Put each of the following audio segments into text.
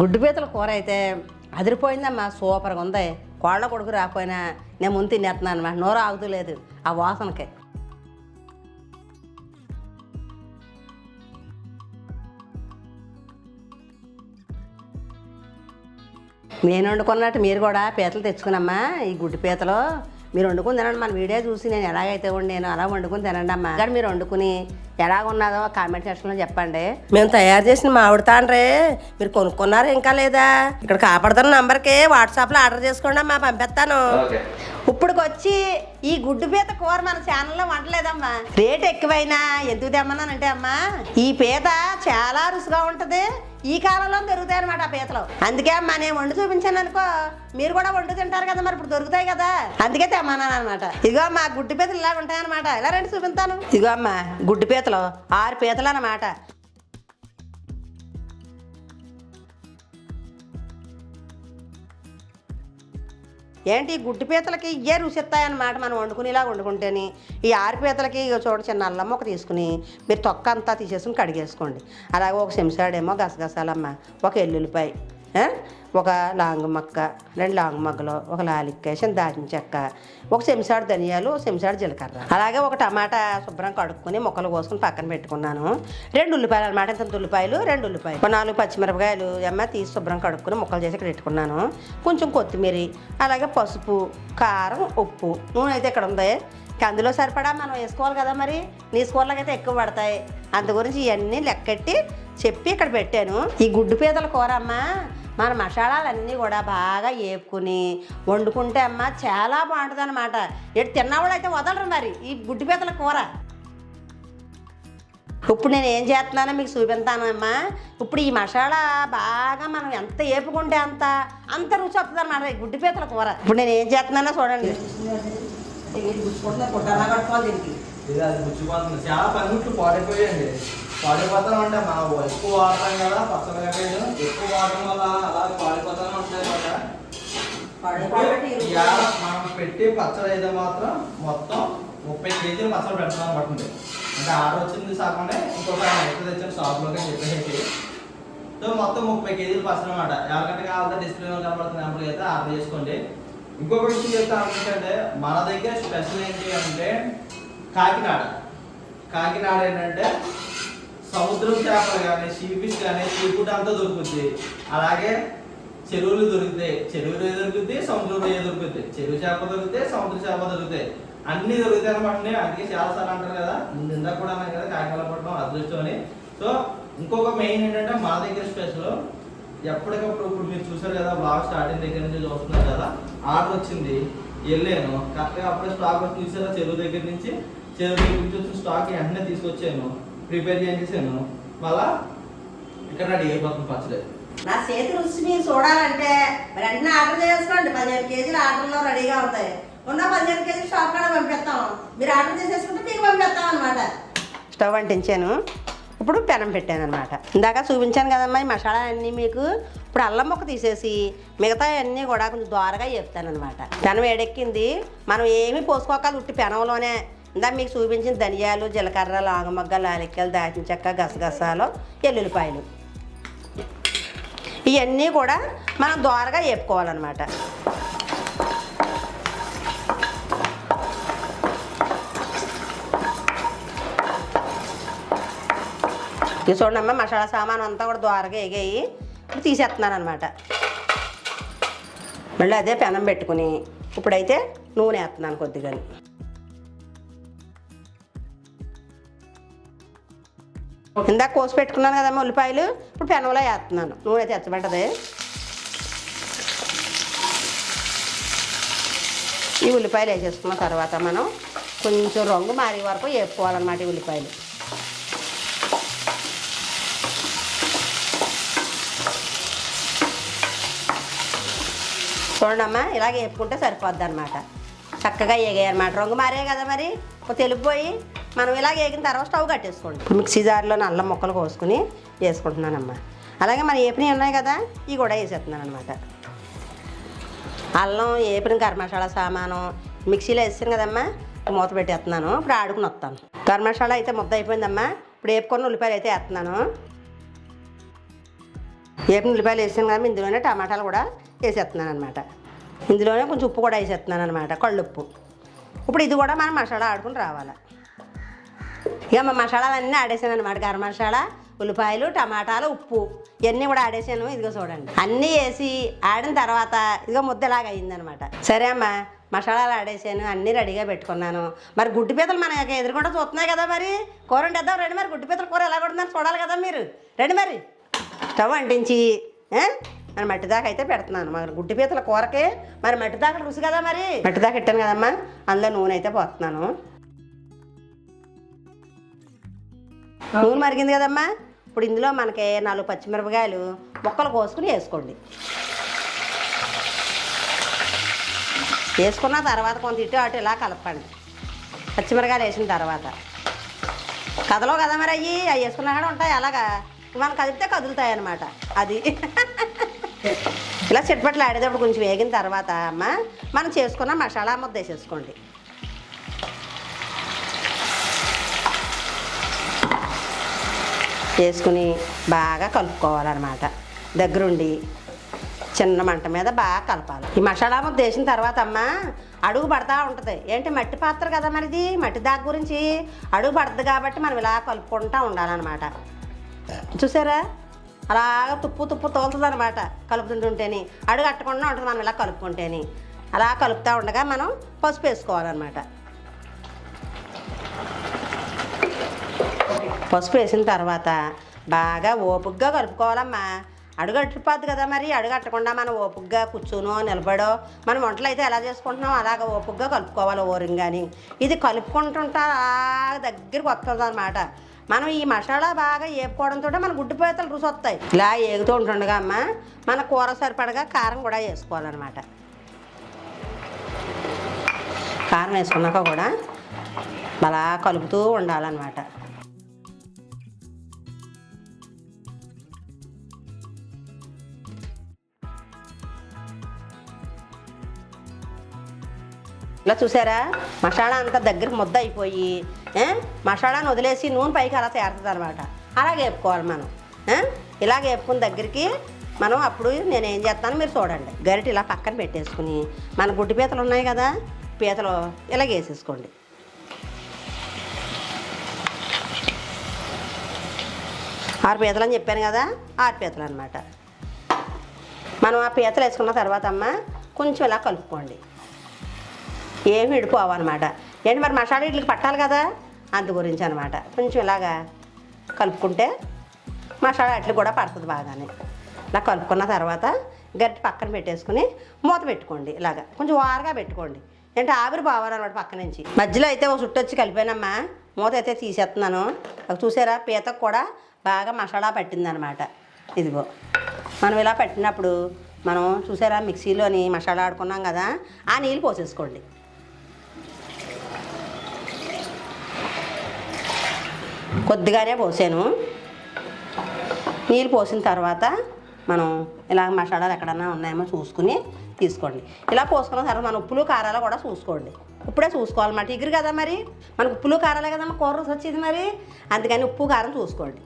గుడ్డు పీతల కూర అయితే అదిరిపోయిందమ్మా సూపర్గా ఉంది. కోళ్ళ కొడుకు రాకపోయినా నేను ముందు తినేస్తున్నాను అనమాట నోరు ఆగుతలేదు ఆ వాసనకి. నేను వండుకున్నట్టు మీరు కూడా పీతలు తెచ్చుకునమ్మా ఈ గుడ్డు పీతలు మీరు వండుకుని తినండి మన వీడియో చూసి నేను ఎలాగైతే వండి నేను అలా వండుకుని తినండి అమ్మా. ఇక్కడ మీరు వండుకుని ఎలాగ ఉన్నదో కామెంట్ సెక్షన్లో చెప్పండి. మేము తయారు చేసిన మామిడి తాండ్రే మీరు కొనుక్కున్నారా ఇంకా లేదా? ఇక్కడ కాపాడుతున్న నంబర్కి వాట్సాప్లో ఆర్డర్ చేసుకోండి అమ్మా పంపిస్తాను. ఇప్పుడుకొచ్చి వచ్చి ఈ గుడ్డు పీత కూర మన ఛానల్లో వండలేదమ్మా. రేట్ ఎక్కువైనా ఎందుకు తెమ్మన్నానంటే అమ్మా ఈ పీత చాలా రుచిగా ఉంటుంది. ఈ కాలంలో దొరుకుతాయి అనమాట ఆ పీతలు. అందుకే అమ్మా నేను వండి చూపించాను అనుకో మీరు కూడా వండు తింటారు కదా మరి ఇప్పుడు దొరుకుతాయి కదా. అందుకే తెమ్మన్నాను అనమాట ఇదిగో అమ్మా గుడ్డు పీతలు ఇలా ఉంటాయి అనమాట ఇలా రండి చూపిస్తాను. ఇదిగో అమ్మా గుడ్డు పీతలు ఆరు పీతలు అనమాట ఏంటి ఈ గుడ్డు పీతలకి ఇయ్యే రుచి ఇస్తాయన్నమాట మనం వండుకునేలా వండుకుంటేని ఈ ఆరు పీతలకి చూడ చిన్న అల్లం ఒక తీసుకుని మీరు తొక్క అంతా తీసేసుకుని కడిగేసుకోండి. అలాగే ఒక చెంచాడేమో గసగసాలమ్మ ఒక ఎల్లుల్లిపాయ. ఒక లాంగ్ మక్క రెండు లాంగ్ మగ్గలు ఒక లాలిక్కాయ దాచిన చెక్క ఒక చెంచాడు ధనియాలు ఒక చెంచాడు జీలకర్ర. అలాగే ఒక టమాటా శుభ్రం కడుక్కుని ముక్కలు కోసుకుని పక్కన పెట్టుకున్నాను. రెండు ఉల్లిపాయలు అనమాట ఇంత ఉల్లిపాయలు రెండు ఉల్లిపాయలు. ఒక నాలుగు పచ్చిమిరపకాయలు అమ్మ తీసి శుభ్రం కడుక్కుని ముక్కలు చేసి ఇక్కడ పెట్టుకున్నాను. కొంచెం కొత్తిమీర అలాగే పసుపు కారం ఉప్పు. నూనె అయితే ఇక్కడ ఉంది? అందులో సరిపడా మనం వేసుకోవాలి కదా మరి? నీ స్కూళ్ళకి అయితే ఎక్కువ పడతాయి. అందు గురించి ఇవన్నీ లెక్కెట్టి చెప్పి ఇక్కడ పెట్టాను. ఈ గుడ్డు పీతల కూర అమ్మా మన మసాలాలన్నీ కూడా బాగా వేపుకుని వండుకుంటే అమ్మ చాలా బాగుంటుంది అనమాట ఎటు తిన్నవాళ్ళు అయితే వదలరు మరి ఈ గుడ్డు పీతల కూర. ఇప్పుడు నేను ఏం చేస్తున్నానో మీకు చూపిస్తాను అమ్మా. ఇప్పుడు ఈ మసాలా బాగా మనం ఎంత వేపుకుంటే అంత అంత రుచి వస్తుంది అన్నమాట ఈ గుడ్డు పీతల కూర. ఇప్పుడు నేను ఏం చేస్తున్నానో చూడండి. చాలా పాడైపోతాం అంటే మనం ఎక్కువ వాడతాం కదా పచ్చమిరకాయలు ఎక్కువ వాడటం వల్ల అలా పాడైపోతానే ఉంటాయి మనం పెట్టే పచ్చడి అయితే మాత్రం మొత్తం ముప్పై కేజీలు పచ్చడి పెడతాం పడుతుంది అంటే ఆర్డర్ వచ్చింది సగమే ఇంకొక ఎంత తెచ్చిన షాప్లోకి చెప్పేసి. సో మొత్తం ముప్పై కేజీలు పచ్చడి అనమాట ఎవరికంటే కావాలంటే డిస్ప్లేలో కనబడుతుంది నెంబర్కి అయితే ఆర్డర్ చేసుకోండి. ఇంకొక విషయం చెప్తా అనుకుంటే మన దగ్గర స్పెషల్ ఏంటి అంటే కాకినాడ. కాకినాడ ఏంటంటే సముద్రం చేపలు కానీ షీ ఫిష్ కానీ సీ ఫుడ్ అంతా దొరుకుతుంది అలాగే చెరువులు దొరుకుతాయి. చెరువులు దొరుకుతాయి? సముద్రంలో ఏ దొరుకుతాయి? చెరువు చేప దొరుకుతాయి సముద్ర చేప దొరుకుతాయి. అన్ని దొరుకుతాయి అనమాట అందుకే చాలా సార్లు అంటారు కదా నిందా కూడా అన్నాను కదా కాకినాడ పట్టడం అదృష్టం అని. సో ఇంకొక మెయిన్ ఏంటంటే మా దగ్గర స్పెషల్ ఎప్పటికప్పుడు ఇప్పుడు మీరు చూసారు కదా బాగా స్టార్టింగ్ దగ్గర నుంచి చూస్తున్నారు కదా ఆర్డర్ వచ్చింది. వెళ్ళాను. కరెక్ట్గా అప్పుడే స్టాక్ వచ్చి చూసారా చెరువు దగ్గర నుంచి చెరువు దగ్గర నుంచి వచ్చిన స్టాక్ వెంటనే తీసుకొచ్చాను. ప్రిపేర్ చేసేసాను. మళ్ళా ఇక్కడ రెడీ అయిపోతుంది పచ్చడి. నా చేతి రుచి మీరు చూడాలంటే మరి వెంటనే ఆర్డర్ చేసుకోండి పదిహేను కేజీలు ఆర్డర్లో రెడీగా ఉంటాయి. ఉన్న పదిహేను కేజీలు షాప్ కాడ పంపిస్తాం. మీరు ఆర్డర్ చేసేసుకుంటే మీకు పంపిస్తాం అనమాట స్టవ్ అంటించాను. ఇప్పుడు పెనం పెట్టాను అనమాట ఇందాక చూపించాను కదమ్మా ఈ మసాలా అన్నీ మీకు. ఇప్పుడు అల్లం ముక్క తీసేసి మిగతా అన్నీ కూడా కొంచెం దోరగా చెప్తాను అనమాట పెనం వేడెక్కింది. మనం ఏమీ పోసుకోకాలి ఉట్టి పెనంలోనే ఇందా మీకు చూపించిన ధనియాలు జీలకర్ర లాంగమగ్గ లాలిక్కలు దాచిన చెక్క గసగసాలు ఎల్లుల్లిపాయలు. ఇవన్నీ కూడా మనం దోరగా వేపుకోవాలన్నమాట. ఇది చూడండి అమ్మ మసాలా సామాన్ అంతా కూడా దోరగా ఎగాయి ఇప్పుడు తీసేస్తున్నాను అనమాట మళ్ళీ అదే పెనం పెట్టుకుని ఇప్పుడైతే నూనె వేస్తున్నాను కొద్దిగా ఇందాక కోసి పెట్టుకున్నాను కదమ్మా ఉల్లిపాయలు ఇప్పుడు పెనవలో వేస్తున్నాను. నూనె తెచ్చబడ్డది ఈ ఉల్లిపాయలు వేసేసుకున్న తర్వాత మనం కొంచెం రంగు మారే వరకు వేసుకోవాలన్నమాట ఈ ఉల్లిపాయలు. చూడమ్మా ఇలాగ వేపుకుంటే సరిపోద్ది అనమాట చక్కగా వేగాయి రంగు మారే కదా మరి? ఒక తెలుపుపోయి మనం ఇలాగ వేగిన తర్వాత స్టవ్ కట్టేసుకోండి. ఇప్పుడు మిక్సీ జార్లో అల్లం ముక్కలు కోసుకుని వేసుకుంటున్నానమ్మా. అలాగే మన ఏపిని ఉన్నాయి కదా ఇవి కూడా వేసేస్తున్నాను అనమాట అల్లం ఏపిన కర్మశాల సామాను మిక్సీలో వేసాను కదమ్మా మూత పెట్టేస్తున్నాను ఇప్పుడు ఆడుకుని వస్తాను. కర్మశాల అయితే ముద్ద అయిపోయిందమ్మా ఇప్పుడు వేపుకొని ఉల్లిపాయలు అయితే వేస్తున్నాను. వేపిన ఉల్లిపాయలు వేసాను కదా ఇందులోనే టమాటాలు కూడా వేసేస్తున్నాను అనమాట ఇందులోనే కొంచెం ఉప్పు కూడా వేసేస్తున్నాను అనమాట కళ్ళుప్పు. ఇప్పుడు ఇది కూడా మనం మసాలా ఆడుకుని రావాలి. ఇక మా మసాలాలన్నీ ఆడేసాను అనమాట గరం మసాలా ఉల్లిపాయలు టమాటాలు ఉప్పు. ఇవన్నీ కూడా ఆడేసాను. ఇదిగో చూడండి. అన్నీ వేసి ఆడిన తర్వాత ఇదిగో ముద్దలాగా అయిందనమాట సరే అమ్మా మసాలాలు ఆడేసాను. అన్నీ రెడీగా పెట్టుకున్నాను. మరి గుడ్డు పీతలు మన ఎదురుకుండా చూస్తున్నాయి కదా మరి. కూర వండేద్దాం. రండి మరి గుడ్డు పీతల కూర ఎలా కొడుతుందని చూడాలి కదా మీరు. రండి మరి. స్టవ్ అంటించి మరి మట్టి దాకా అయితే పెడుతున్నాను. మరి గుడ్డు పీతల కూరకి మరి మట్టి దాకా రుచి కదా మరి. మట్టి దాకా పెట్టాను కదమ్మా. అందులో నూనె అయితే పోతున్నాను నూనె మరిగింది కదమ్మా? ఇప్పుడు ఇందులో మనకి నాలుగు పచ్చిమిరపకాయలు ముక్కలు కోసుకుని వేసుకోండి. వేసుకున్న తర్వాత కొంత ఇటు అటు ఇలా కలపండి. పచ్చిమిరకాయలు వేసిన తర్వాత. కదలో కదా మరి అయ్యి? అవి వేసుకున్నా కూడా ఉంటాయి. అలాగా? మనం కదిపితే కదులుతాయి అన్నమాట అది. ఇలా చిట్పట్లు ఆడేటప్పుడు కొంచెం వేగిన తర్వాత అమ్మ మనం చేసుకున్న మసాలా ముద్ద వేసేసుకోండి. వేసుకుని బాగా కలుపుకోవాలన్నమాట. దగ్గరుండి చిన్న మంట మీద బాగా కలపాలి. ఈ మసాలా ముద్ద వేసిన తర్వాత అమ్మ అడుగు పడతా ఉంటుంది. ఏంటి మట్టి పాత్ర కదా మరిది? మట్టి దాకా గురించి అడుగు పడుతుంది కాబట్టి మనం ఇలా కలుపుకుంటూ ఉండాలన్నమాట. చూసారా? అలాగ తుప్పు తుప్పు తోలుతుంది అనమాట కలుపుతుంటుంటేని. అడుగు అట్టకుండా ఉంటుంది మనం ఇలా కలుపుకుంటేని. అలా కలుపుతూ ఉండగా మనం పసుపు వేసుకోవాలన్నమాట. పసుపు వేసిన తర్వాత బాగా ఓపుగ్గా కలుపుకోవాలమ్మా. అడుగట్టుపోద్ది కదా మరి అడుగట్టకుండా మనం ఓపుగ్గా కూర్చునో నిలబడో మనం వంటలు అయితే ఎలా చేసుకుంటున్నాం అలాగ ఓపుగ్గా కలుపుకోవాలి ఓరింగాని. ఇది కలుపుకుంటుంటా అలా దగ్గరికి వస్తుంది అనమాట మనం ఈ మసాలా బాగా వేపుకోవడంతో మన గుడ్డిపోతలు రుచి వస్తాయి. ఇలా ఏగుతూ ఉంటుండగా అమ్మ మన కూర సరిపడగా కారం కూడా వేసుకోవాలన్నమాట. కారం వేసుకున్నాక కూడా అలా కలుపుతూ ఉండాలన్నమాట. ఇలా చూసారా? మసాలా అంతా దగ్గరికి ముద్ద అయిపోయి మసాలాను వదిలేసి నూనె పైకి అలా తేరుతుంది అనమాట అలాగే వేపుకోవాలి మనం ఇలాగ వేపుకున్న దగ్గరికి మనం అప్పుడు నేను ఏం చేస్తాను మీరు చూడండి. గరిటె ఇలా పక్కన పెట్టేసుకుని మన గుడ్డి పీతలు ఉన్నాయి కదా పీతలు ఇలాగ వేసేసుకోండి. ఆరు పీతలు అని చెప్పాను కదా ఆరు పీతలు అనమాట మనం ఆ పీతలు వేసుకున్న తర్వాత అమ్మ కొంచెం ఇలా కలుపుకోండి. ఏమి విడిపోవన్నమాట. ఏంటి మరి మసాలా ఇడ్లీకి పట్టాలి కదా? అందు గురించి అనమాట కొంచెం ఇలాగా కలుపుకుంటే మసాలా అట్లు కూడా పడుతుంది బాగానే. ఇలా కలుపుకున్న తర్వాత గట్టి పక్కన పెట్టేసుకుని మూత పెట్టుకోండి ఇలాగా. కొంచెం వారగా పెట్టుకోండి. ఏంటంటే ఆవిరి పోవాలన్నమాట పక్క నుంచి. మధ్యలో అయితే ఒక చుట్టూ వచ్చి కలిపానమ్మా. మూత అయితే తీసేస్తున్నాను. చూసారా? పీతకు కూడా బాగా మసాలా పట్టిందనమాట ఇదిగో. మనం ఇలా పట్టినప్పుడు మనం చూసారా? మిక్సీలోని మసాలా ఆడుకున్నాం కదా? ఆ నీళ్ళు పోసేసుకోండి. కొద్దిగానే పోసాను. నీళ్ళు పోసిన తర్వాత మనం ఇలా మసాలాలు ఎక్కడన్నా ఉన్నాయేమో చూసుకుని తీసుకోండి. ఇలా పోసుకున్న తర్వాత మన ఉప్పులు కారాలు కూడా చూసుకోండి. ఇప్పుడే చూసుకోవాలన్నమాట ఇగురు కదా మరి? మనకు ఉప్పులు కారాలే కదా కూర రుచి వచ్చేది మరి? అందుకని ఉప్పు కారం చూసుకోండి.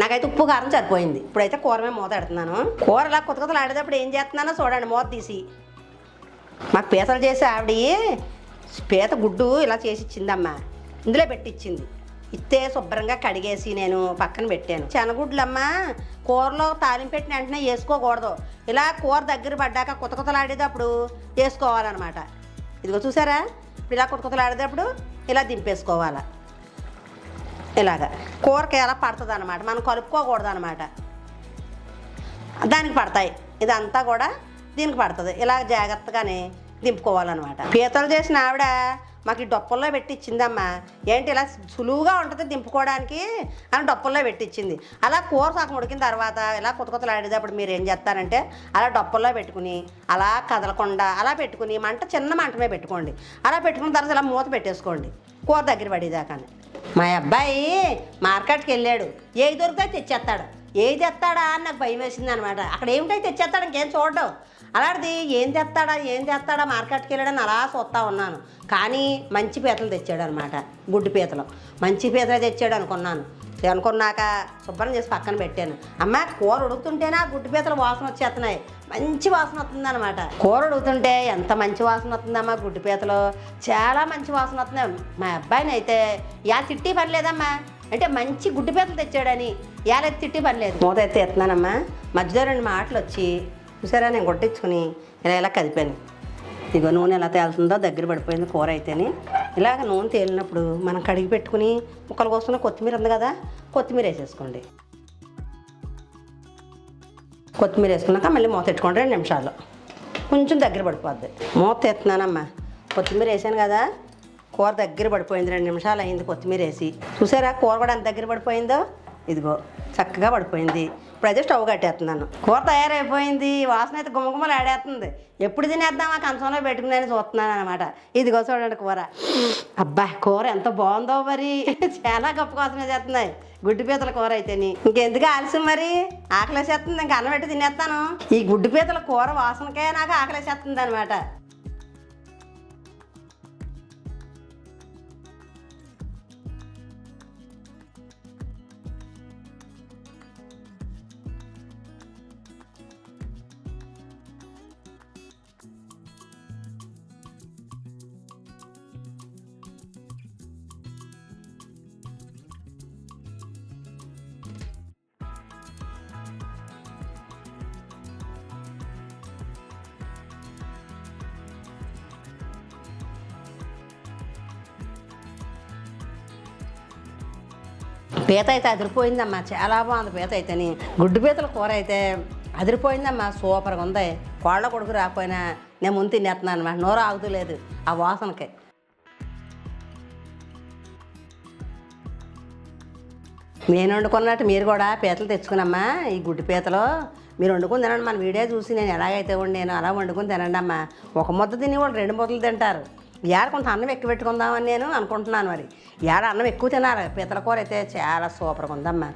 నాకైతే ఉప్పు కారం సరిపోయింది. ఇప్పుడైతే కూర మీద మూత పెడుతున్నాను. కూర ఇలా కొత్త కొత్తలు ఆడేటప్పుడు ఏం చేస్తున్నానో చూడండి మూత తీసి. మాకు పీసలు చేసి ఆవిడ పీత గుడ్డు ఇలా చేసి ఇచ్చిందమ్మా. ఇందులో పెట్టిచ్చింది. ఇస్తే శుభ్రంగా కడిగేసి నేను పక్కన పెట్టాను. శనగుడ్లమ్మా కూరలో తాలింపు పెట్టిన వెంటనే వేసుకోకూడదు. ఇలా కూర దగ్గర పడ్డాక కుతకుతలాడేటప్పుడు వేసుకోవాలన్నమాట. ఇదిగో చూసారా? ఇప్పుడు ఇలా కుతకుతలాడేటప్పుడు ఇలా దింపేసుకోవాలి. ఇలాగా. కూరకి ఎలా పడుతుంది అనమాట మనం కలుపుకోకూడదు అనమాట దానికి పడతాయి. ఇదంతా కూడా దీనికి పడుతుంది. ఇలా జాగ్రత్తగానే దింపుకోవాలన్నమాట. పీతలు చేసిన ఆవిడ మాకు ఈ డొప్పల్లో పెట్టించిందమ్మా ఏంటి ఇలా సులువుగా ఉంటుంది దింపుకోవడానికి అని డొప్పల్లో పెట్టించింది అలా కూర సగం ఉడికిన తర్వాత ఇలా కొత్త కొత్తలు ఆడేటప్పుడు మీరు ఏం చేస్తారంటే అలా డొప్పల్లో పెట్టుకుని అలా కదలకుండా అలా పెట్టుకుని మంట చిన్న మంటమే పెట్టుకోండి. అలా పెట్టుకున్న తర్వాత ఇలా మూత పెట్టేసుకోండి. కూర దగ్గర పడేదాకాని. మా అబ్బాయి మార్కెట్కి వెళ్ళాడు. ఏది దొరికితే తెచ్చేస్తాడు. ఏది తెస్తాడా అని నాకు భయం వేసింది అనమాట అక్కడ ఏమిటో తెచ్చేస్తాడు ఇంకేం చూడడం. అలాంటిది ఏం తెస్తాడా ఏం తెస్తాడా మార్కెట్కి వెళ్ళాడని అలా చూస్తా ఉన్నాను. కానీ మంచి పీతలు తెచ్చాడు అనమాట గుడ్డు పీతలు. మంచి పీతలు తెచ్చాడు అనుకున్నాను. అనుకున్నాక శుభ్రం చేసి పక్కన పెట్టాను. అమ్మ కూర ఉడుకుతుంటేనే ఆ గుడ్డు పీతలు వాసన వచ్చేస్తున్నాయి. మంచి వాసన వస్తుందన్నమాట. కూర ఉడుకుతుంటే ఎంత మంచి వాసన వస్తుందమ్మా గుడ్డు పీతలు. చాలా మంచి వాసన వస్తున్నాయి. మా అబ్బాయిని అయితే యా తిట్టి పని లేదమ్మా. అంటే మంచి గుడ్డు పీతలు తెచ్చాడని యాలైతే తిట్టి పని లేదు. మూత అయితే ఎత్తున్నానమ్మా. మధ్యలో రెండు మాటలు వచ్చి చూసారా నేను కొట్టించుకుని ఇలా ఇలా కదిపాను ఇదిగో నూనె ఎలా తేలుతుందో దగ్గర పడిపోయింది కూర అయితేని. ఇలాగ నూనె తేలినప్పుడు మనం కడిగి పెట్టుకుని ముక్కలు కోసుకున్న కొత్తిమీర ఉంది కదా కొత్తిమీర వేసేసుకోండి. కొత్తిమీర వేసుకున్నాక మళ్ళీ మూత పెట్టుకోండి రెండు నిమిషాలు. కొంచెం దగ్గర పడిపోద్ది. మూత ఎత్తున్నానమ్మా కొత్తిమీర వేసాను కదా కూర దగ్గర పడిపోయింది. రెండు నిమిషాలు అయింది కొత్తిమీర వేసి. చూసారా కూర కూడా ఎంత దగ్గర పడిపోయిందో? ఇదిగో. చక్కగా పడిపోయింది. ఇప్పుడు అయితే స్టవ్ కట్టేస్తున్నాను. కూర తయారైపోయింది. వాసన అయితే గుమ్మగుమ్మలు ఆడేస్తుంది. ఎప్పుడు తినేద్దామా కంచంలో పెట్టుకుని చూస్తున్నాను అనమాట ఇదిగో చూడండి కూర. అబ్బా కూర ఎంత బాగుందో మరి. చాలా గొప్ప కోసమే చేస్తున్నాయి. గుడ్డు పీతల కూర అయితేని. ఇంకెందుకు ఆలస్యం మరి? ఆకలేసేస్తుంది. ఇంకా అన్నం పెట్టి తినేస్తాను. ఈ గుడ్డు పీతల కూర వాసనకే నాకు ఆకలేసేస్తుంది అనమాట పీత అయితే అదిరిపోయిందమ్మా. చాలా బాగుంది పీత అయితేని గుడ్డు పీతల కూర అయితే అదిరిపోయిందమ్మా. సూపర్గా ఉంది. కోళ్ళ కొడుకు రాకపోయినా నేను ముందు తినేస్తున్నాను అనమాట. నోరు ఆగుతలేదు ఆ వాసనకి. నేను వండుకున్నట్టు మీరు కూడా పీతలు తెచ్చుకునమ్మా. ఈ గుడ్డు పీతలు మీరు వండుకుని తినండి. మన వీడియో చూసి నేను ఎలాగైతే వండాను అలా వండుకుని తినండి అమ్మా ఒక ముద్ద తిని వాళ్ళు రెండు ముద్దలు తింటారు. ఏడ కొంత అన్నం ఎక్కువ పెట్టుకుందామని నేను అనుకుంటున్నాను మరి. ఏడ అన్నం ఎక్కువ తినాలి. పీతల కూర అయితే చాలా సూపర్గా ఉందమ్మా.